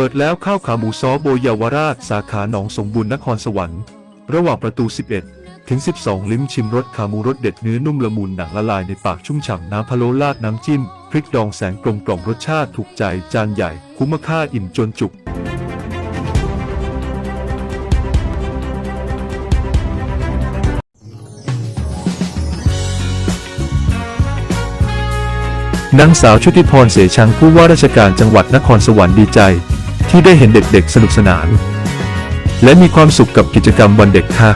ปิดแล้วข้าวขาหมูซอโบเยาวราชสาขาหนองสมบูรณ์นครสวรรค์ ระหว่างประตู 11 ถึง 12 ลิ้มชิมรสขาหมูรสเด็ดเนื้อนุ่มละมุนหนังละลายในปากชุ่มฉ่ำน้ำพะโล้ราดน้ำจิ้ม พริกดองแสงกลมกล่อมรสชาติถูกใจจานใหญ่ คุ้มค่าอิ่มจนจุกนางสาวชุติพรเสชังผู้ว่าราชการจังหวัดนครสวรรค์ดีใจ ที่ได้เห็นเด็กๆ สนุกสนาน และมีความสุขกับกิจกรรมวันเด็กค่ะ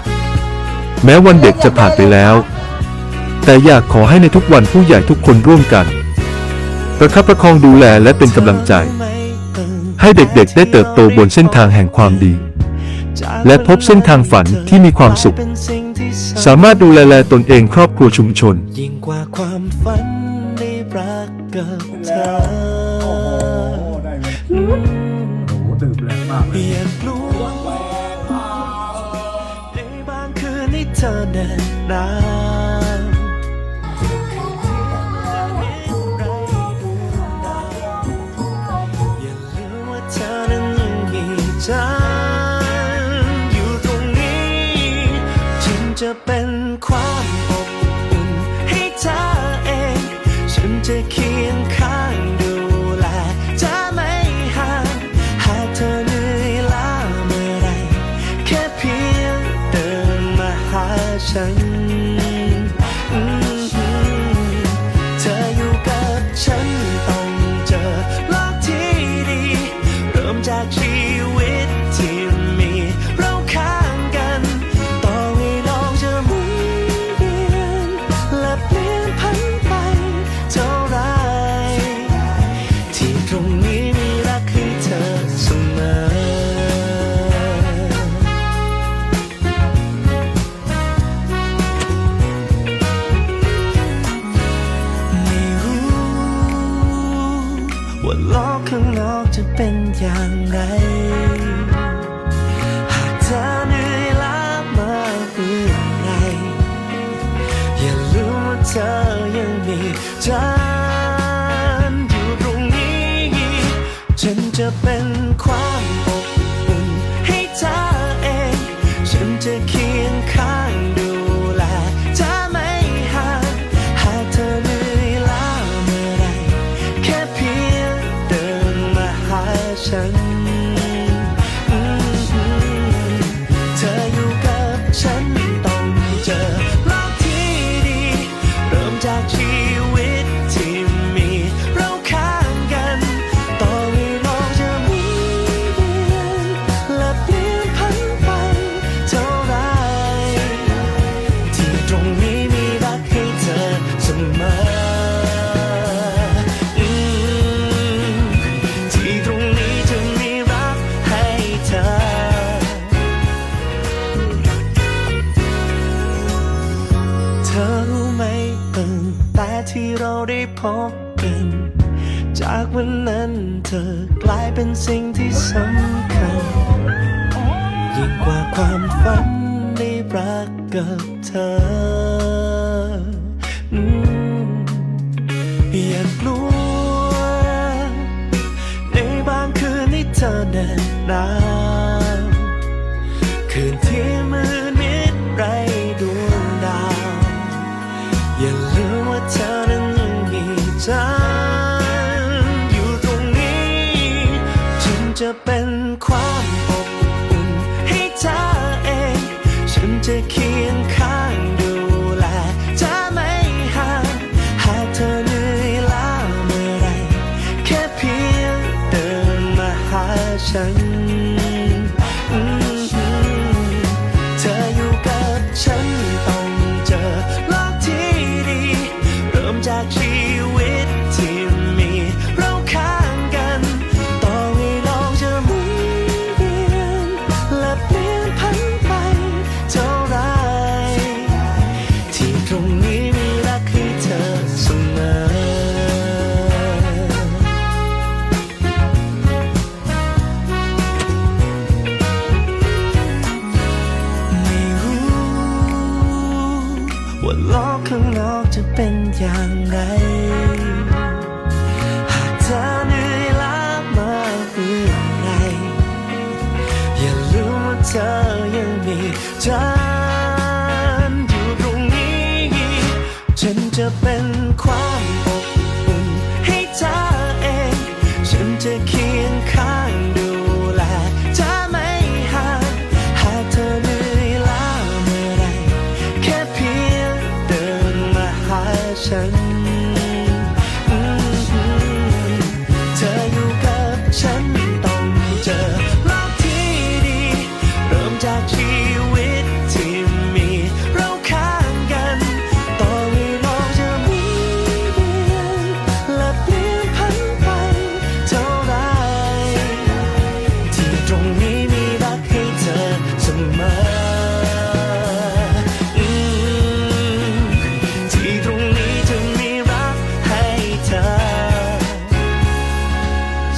แม้วันเด็กจะผ่านไปแล้ว แต่อยากขอให้ในทุกวันผู้ใหญ่ทุกคนร่วมกัน ประคับประคองดูแลและเป็นกำลังใจ ให้เด็กๆ ได้เติบโตบนเส้นทางแห่งความดี และพบเส้นทางฝันที่มีความสุข สามารถดูแลแลตนเองครอบครัวชุมชนยิ่งกว่าความฝันได้รักกับเธอ ตื่นแรงมากเลยอยากรู้ในบางคืนที่เธอเดินร้างอย่าลืมว่าเธอนั้นยังมีฉันอยู่ตรงนี้ฉันจะเป็นความอบอุ่นให้เธอเอง ฉันจะเคียงข้าง กข้างนอกจะเป็นอย่างไร หากเธอเหนื่อยล้ามากเมื่อไร อย่าลืมว่าเธอยังมีฉันอยู่ตรงนี้ ฉันจะเป็นความ ที่เราได้พบกัน จากวันนั้นเธอกลายเป็นสิ่งที่สำคัญ ยิ่งกว่าความฝันได้รักกับเธอ อยากรู้ว่าในบางคืนที่เธอเดินร้างคืนที่ จะเป็นความอบอุ่นให้เธอเอง ฉันจะเคียงข้างดูแลเธอไม่ห่างหากเธอเหนื่อยล้าเมื่อไร แค่เพียงเดินมาหาฉัน เป็ sen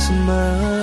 smile